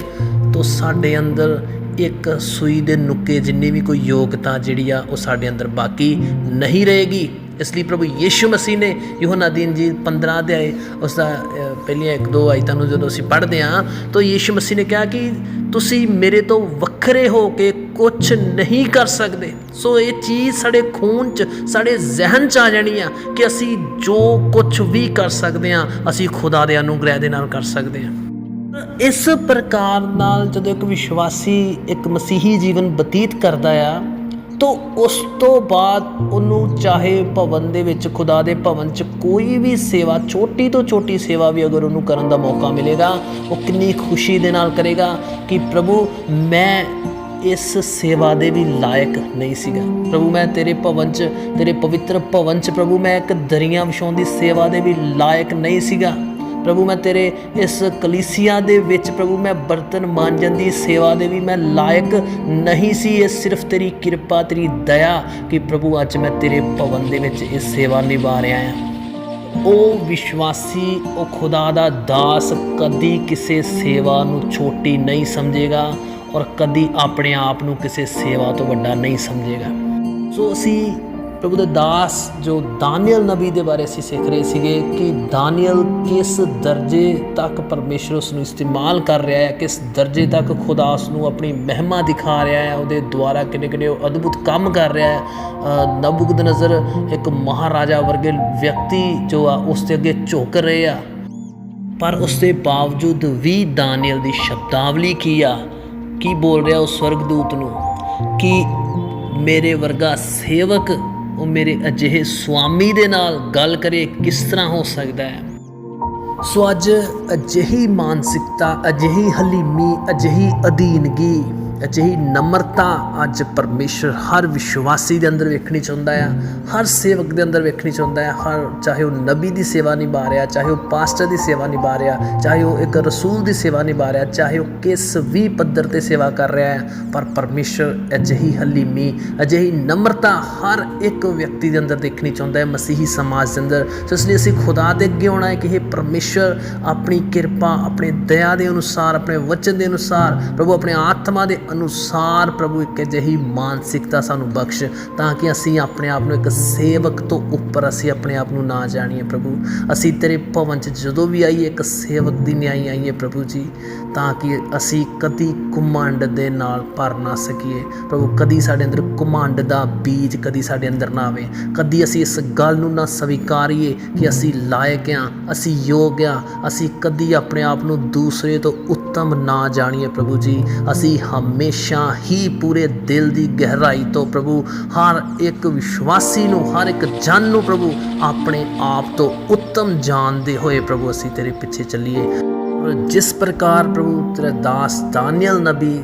S1: ਤਾਂ ਸਾਡੇ ਅੰਦਰ ਇੱਕ ਸੂਈ ਦੇ ਨੁੱਕੇ ਜਿੰਨੀ ਵੀ ਕੋਈ ਯੋਗਤਾ ਜਿਹੜੀ ਆ, ਉਹ ਸਾਡੇ ਅੰਦਰ ਬਾਕੀ ਨਹੀਂ ਰਹੇਗੀ। ਇਸ ਲਈ ਪ੍ਰਭੂ ਯੀਸ਼ੂ ਮਸੀਹ ਨੇ ਯੋਹਨਾ ਦੀ ਇੰਜੀਲ 15 ਅਧਿਆਏ ਉਸ ਦਾ ਪਹਿਲੀਆਂ ਇੱਕ ਦੋ ਆਇਤਾਂ ਨੂੰ ਜਦੋਂ ਅਸੀਂ ਪੜ੍ਹਦੇ ਹਾਂ, ਤਾਂ ਯੀਸ਼ੂ ਮਸੀਹ ਨੇ ਕਿਹਾ ਕਿ ਤੁਸੀਂ ਮੇਰੇ ਤੋਂ ਵੱਖਰੇ ਹੋ ਕੇ ਕੁਝ ਨਹੀਂ ਕਰ ਸਕਦੇ। ਸੋ ਇਹ ਚੀਜ਼ ਸਾਡੇ ਖੂਨ 'ਚ, ਸਾਡੇ ਜ਼ਿਹਨ 'ਚ ਆ ਜਾਣੀ ਆ ਕਿ ਅਸੀਂ ਜੋ ਕੁਝ ਵੀ ਕਰ ਸਕਦੇ ਹਾਂ, ਅਸੀਂ ਖੁਦਾ ਦੇ ਅਨੁਗ੍ਰਹਿ ਦੇ ਨਾਲ ਕਰ ਸਕਦੇ ਹਾਂ। ਇਸ ਪ੍ਰਕਾਰ ਨਾਲ ਜਦੋਂ ਇੱਕ ਵਿਸ਼ਵਾਸੀ, ਇੱਕ ਮਸੀਹੀ ਜੀਵਨ ਬਤੀਤ ਕਰਦਾ ਆ ਤਾਂ ਉਸ ਤੋਂ ਬਾਅਦ ਉਹਨੂੰ ਚਾਹੇ ਭਵਨ ਦੇ ਵਿੱਚ, ਖੁਦਾ ਦੇ ਭਵਨ 'ਚ ਕੋਈ ਵੀ ਸੇਵਾ, ਛੋਟੀ ਤੋਂ ਛੋਟੀ ਸੇਵਾ ਵੀ ਅਗਰ ਉਹਨੂੰ ਕਰਨ ਦਾ ਮੌਕਾ ਮਿਲੇਗਾ, ਉਹ ਕਿੰਨੀ ਖੁਸ਼ੀ ਦੇ ਨਾਲ ਕਰੇਗਾ ਕਿ ਪ੍ਰਭੂ, ਮੈਂ ਇਸ ਸੇਵਾ ਦੇ ਵੀ ਲਾਇਕ ਨਹੀਂ ਸੀਗਾ। ਪ੍ਰਭੂ, ਮੈਂ ਤੇਰੇ ਭਵਨ 'ਚ, ਤੇਰੇ ਪਵਿੱਤਰ ਭਵਨ 'ਚ ਪ੍ਰਭੂ, ਮੈਂ ਇੱਕ ਦਰੀਆਂ ਵਿਛਾਉਣ ਦੀ ਸੇਵਾ ਦੇ ਵੀ ਲਾਇਕ ਨਹੀਂ ਸੀਗਾ। ਪ੍ਰਭੂ, ਮੈਂ ਤੇਰੇ ਇਸ ਕਲੀਸਿਆ ਦੇ ਵਿੱਚ ਪ੍ਰਭੂ, ਮੈਂ ਬਰਤਨ ਮਾਂਜਣ ਦੀ ਸੇਵਾ ਦੇ ਵੀ ਮੈਂ ਲਾਇਕ ਨਹੀਂ ਸੀ। ਇਹ ਸਿਰਫ ਤੇਰੀ ਕਿਰਪਾ, ਤੇਰੀ ਦਇਆ ਕਿ ਪ੍ਰਭੂ, ਅੱਜ ਮੈਂ ਤੇਰੇ ਭਵਨ ਦੇ ਵਿੱਚ ਇਹ ਸੇਵਾ ਨਿਭਾ ਰਿਹਾ ਹਾਂ। ਉਹ ਵਿਸ਼ਵਾਸੀ ਉਹ ਖੁਦਾ ਦਾ ਦਾਸ, ਕਦੀ ਕਿਸੇ ਸੇਵਾ ਨੂੰ ਛੋਟੀ ਨਹੀਂ ਸਮਝੇਗਾ ਔਰ ਕਦੀ ਆਪਣੇ ਆਪ ਨੂੰ ਕਿਸੇ ਸੇਵਾ ਤੋਂ ਵੱਡਾ ਨਹੀਂ ਸਮਝੇਗਾ। ਸੋ ਅਸੀਂ ਪ੍ਰਭੂ ਦੇ ਦਾਸ ਜੋ ਦਾਨੀਅਲ ਨਬੀ ਦੇ ਬਾਰੇ ਅਸੀਂ ਸਿੱਖ ਰਹੇ ਸੀਗੇ ਕਿ ਦਾਨੀਅਲ ਕਿਸ ਦਰਜੇ ਤੱਕ ਪਰਮੇਸ਼ਰ ਉਸ ਨੂੰ ਇਸਤੇਮਾਲ ਕਰ ਰਿਹਾ ਹੈ, ਕਿਸ ਦਰਜੇ ਤੱਕ ਖੁਦਾ ਉਸ ਨੂੰ ਆਪਣੀ ਮਹਿਮਾ ਦਿਖਾ ਰਿਹਾ ਹੈ, ਉਹਦੇ ਦੁਆਰਾ ਕਿੰਨੇ ਕਿੰਨੇ ਉਹ ਅਦਭੁਤ ਕੰਮ ਕਰ ਰਿਹਾ ਹੈ। ਨਬੁਕਦ ਨਜ਼ਰ ਇੱਕ ਮਹਾਰਾਜਾ ਵਰਗੇ ਵਿਅਕਤੀ ਜੋ ਆ ਉਸ ਦੇ ਅੱਗੇ ਝੁਕ ਰਹੇ ਆ। ਪਰ ਉਸ ਦੇ ਬਾਵਜੂਦ ਵੀ ਦਾਨੀਅਲ ਦੀ ਸ਼ਬਦਾਵਲੀ ਕੀ ਆ? ਕੀ ਬੋਲ ਰਿਹਾ ਉਸ ਸਵਰਗਦੂਤ ਨੂੰ? ਕਿ ਮੇਰੇ ਵਰਗਾ ਸੇਵਕ ਮੇਰੇ ਅਜਿਹੇ ਸੁਆਮੀ ਦੇ ਨਾਲ ਗੱਲ ਕਰੇ, ਕਿਸ ਤਰ੍ਹਾਂ ਹੋ ਸਕਦਾ ਹੈ? ਸੋ ਅੱਜ ਅਜਿਹੀ ਮਾਨਸਿਕਤਾ, ਅਜਿਹੀ ਹਲੀਮੀ, ਅਜਿਹੀ ਅਧੀਨਗੀ ਅਜਿਹੀ ਨਮਰਤਾ ਅੱਜ ਪਰਮੇਸ਼ਰ ਹਰ ਵਿਸ਼ਵਾਸੀ ਦੇ ਅੰਦਰ ਵੇਖਣੀ ਚਾਹੁੰਦਾ ਆ, ਹਰ ਸੇਵਕ ਦੇ ਅੰਦਰ ਵੇਖਣੀ ਚਾਹੁੰਦਾ ਹੈ ਹਰ ਚਾਹੇ ਉਹ ਨਬੀ ਦੀ ਸੇਵਾ ਨਿਭਾ ਰਿਹਾ, ਚਾਹੇ ਉਹ ਪਾਸਟਰ ਦੀ ਸੇਵਾ ਨਿਭਾ ਰਿਹਾ, ਚਾਹੇ ਉਹ ਇੱਕ ਰਸੂਲ ਦੀ ਸੇਵਾ ਨਿਭਾ ਰਿਹਾ, ਚਾਹੇ ਉਹ ਕਿਸ ਵੀ ਪੱਧਰ ਤੇ ਸੇਵਾ ਕਰ ਰਿਹਾ ਹੈ ਪਰ ਪਰਮੇਸ਼ਰ ਅਜਿਹੀ ਹਲੀਮੀ ਅਜਿਹੀ ਨਮਰਤਾ ਹਰ ਇੱਕ ਵਿਅਕਤੀ ਦੇ ਅੰਦਰ ਦੇਖਣੀ ਚਾਹੁੰਦਾ ਹੈ ਮਸੀਹੀ ਸਮਾਜ ਦੇ ਅੰਦਰ। ਸੋ ਇਸ ਲਈ ਅਸੀਂ ਖੁਦਾ ਦੇ ਅੱਗੇ ਆਉਣਾ ਹੈ ਕਿ ਇਹ ਪਰਮੇਸ਼ਰ, ਆਪਣੀ ਕਿਰਪਾ, ਆਪਣੇ ਦਇਆ ਦੇ ਅਨੁਸਾਰ, ਆਪਣੇ ਵਚਨ ਦੇ ਅਨੁਸਾਰ, ਪ੍ਰਭੂ ਆਪਣੇ ਆਤਮਾ ਦੇ ਅਨੁਸਾਰ ਪ੍ਰਭੂ ਇੱਕ ਅਜਿਹੀ ਮਾਨਸਿਕਤਾ ਸਾਨੂੰ ਬਖਸ਼ ਤਾਂ ਕਿ ਅਸੀਂ ਆਪਣੇ ਆਪ ਨੂੰ ਇੱਕ ਸੇਵਕ ਤੋਂ ਉੱਪਰ ਅਸੀਂ ਆਪਣੇ ਆਪ ਨੂੰ ਨਾ ਜਾਣੀਏ ਪ੍ਰਭੂ। ਅਸੀਂ ਤੇਰੇ ਭਵਨ 'ਚ ਜਦੋਂ ਵੀ ਆਈਏ ਇੱਕ ਸੇਵਕ ਦੀ ਨਿਆਈ ਆਈਏ ਪ੍ਰਭੂ ਜੀ। ਤਾਂ ਕਿ ਅਸੀਂ ਕਦੀ ਘਮੰਡ ਦੇ ਨਾਲ ਭਰ ਨਾ ਸਕੀਏ। ਪ੍ਰਭੂ, ਕਦੀ ਸਾਡੇ ਅੰਦਰ ਕੁਮੰਡ ਦਾ ਬੀਜ ਕਦੀ ਸਾਡੇ ਅੰਦਰ ਨਾ ਆਵੇ। ਕਦੀ ਅਸੀਂ ਇਸ ਗੱਲ ਨੂੰ ਨਾ ਸਵੀਕਾਰੀਏ ਕਿ ਅਸੀਂ ਲਾਇਕ ਹਾਂ ਅਸੀਂ ਯੋਗ ਹਾਂ ਅਸੀਂ ਕਦੀ ਆਪਣੇ ਆਪ ਨੂੰ ਦੂਸਰੇ ਤੋਂ ਉੱਤਮ ਨਾ ਜਾਣੀਏ ਪ੍ਰਭੂ ਜੀ। ਅਸੀਂ ਹਮੇਸ਼ਾ ਹੀ ਪੂਰੇ ਦਿਲ ਦੀ ਗਹਿਰਾਈ ਤੋਂ ਪ੍ਰਭੂ, ਹਰ ਇੱਕ ਵਿਸ਼ਵਾਸੀ ਨੂੰ, ਹਰ ਇੱਕ ਜਨ ਨੂੰ ਪ੍ਰਭੂ, ਆਪਣੇ ਆਪ ਤੋਂ ਉੱਤਮ ਜਾਣਦੇ ਹੋਏ ਪ੍ਰਭੂ ਅਸੀਂ ਤੇਰੇ ਪਿੱਛੇ ਚੱਲੀਏ। ਔਰ ਜਿਸ ਪ੍ਰਕਾਰ ਪ੍ਰਭੂ ਤੇਰਾ ਦਾਸ ਦਾਨੀਅਲ ਨਬੀ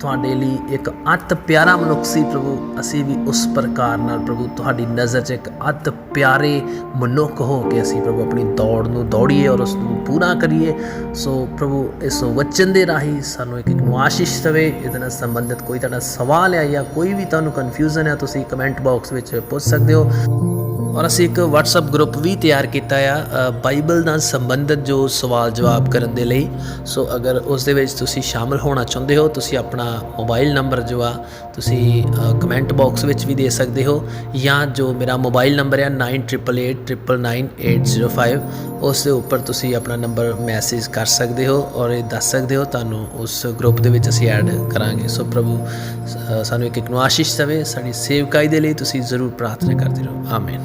S1: ਤੁਹਾਡੇ ਲਈ ਇੱਕ ਅਤ ਪਿਆਰਾ ਮਨੁੱਖ ਸੀ ਪ੍ਰਭੂ, ਅਸੀਂ ਵੀ ਉਸ ਪ੍ਰਕਾਰ ਨਾਲ ਪ੍ਰਭੂ ਤੁਹਾਡੀ ਨਜ਼ਰ 'ਚ ਇੱਕ ਅਤ ਪਿਆਰੇ ਮਨੁੱਖ ਹੋ ਕੇ ਅਸੀਂ ਪ੍ਰਭੂ ਆਪਣੀ ਦੌੜ ਨੂੰ ਦੌੜੀਏ ਔਰ ਉਸ ਨੂੰ ਪੂਰਾ ਕਰੀਏ। ਸੋ ਪ੍ਰਭੂ, ਇਸ ਵਚਨ ਦੇ ਰਾਹੀਂ ਸਾਨੂੰ ਇੱਕ ਇੱਕ ਨੂੰ ਆਸ਼ੀਸ਼ ਦੇਵੇ। ਇਹਦੇ ਨਾਲ ਸੰਬੰਧਿਤ ਕੋਈ ਤੁਹਾਡਾ ਸਵਾਲ ਹੈ ਜਾਂ ਕੋਈ ਵੀ ਤੁਹਾਨੂੰ ਕਨਫਿਊਜ਼ਨ ਹੈ, ਤੁਸੀਂ ਕਮੈਂਟ ਬਾਕਸ ਵਿੱਚ ਪੁੱਛ ਸਕਦੇ ਹੋ। ਔਰ ਅਸੀਂ ਇੱਕ WhatsApp ਗਰੁੱਪ ਵੀ ਤਿਆਰ ਕੀਤਾ ਆ ਬਾਈਬਲ ਨਾਲ ਸੰਬੰਧਿਤ ਜੋ ਸਵਾਲ ਜਵਾਬ ਕਰਨ ਦੇ ਲਈ। ਸੋ ਅਗਰ ਉਸ ਦੇ ਵਿੱਚ ਤੁਸੀਂ ਸ਼ਾਮਲ ਹੋਣਾ ਚਾਹੁੰਦੇ ਹੋ ਤੁਸੀਂ ਆਪਣਾ ਮੋਬਾਈਲ ਨੰਬਰ ਜੋ ਆ ਤੁਸੀਂ ਕਮੈਂਟ ਬਾਕਸ ਵਿੱਚ ਵੀ ਦੇ ਸਕਦੇ ਹੋ ਜਾਂ ਜੋ ਮੇਰਾ ਮੋਬਾਈਲ ਨੰਬਰ ਹੈ 9888999805 ਉਸ ਦੇ ਉੱਪਰ ਤੁਸੀਂ ਆਪਣਾ ਨੰਬਰ ਮੈਸੇਜ ਕਰ ਸਕਦੇ ਹੋ ਔਰ ਇਹ ਦੱਸ ਸਕਦੇ ਹੋ ਤੁਹਾਨੂੰ ਉਸ ਗਰੁੱਪ ਦੇ ਵਿੱਚ ਅਸੀਂ ਐਡ ਕਰਾਂਗੇ। ਸੋ ਪ੍ਰਭੂ ਸਾਨੂੰ ਇੱਕ ਇੱਕ ਨੂੰ ਆਸ਼ੀਸ਼ ਦੇਵੇ ਸਾਡੀ ਸੇਵਕਾਈ ਦੇ ਲਈ ਤੁਸੀਂ ਜ਼ਰੂਰ ਪ੍ਰਾਰਥਨਾ ਕਰਦੇ ਰਹੋ। ਆਮੀਨ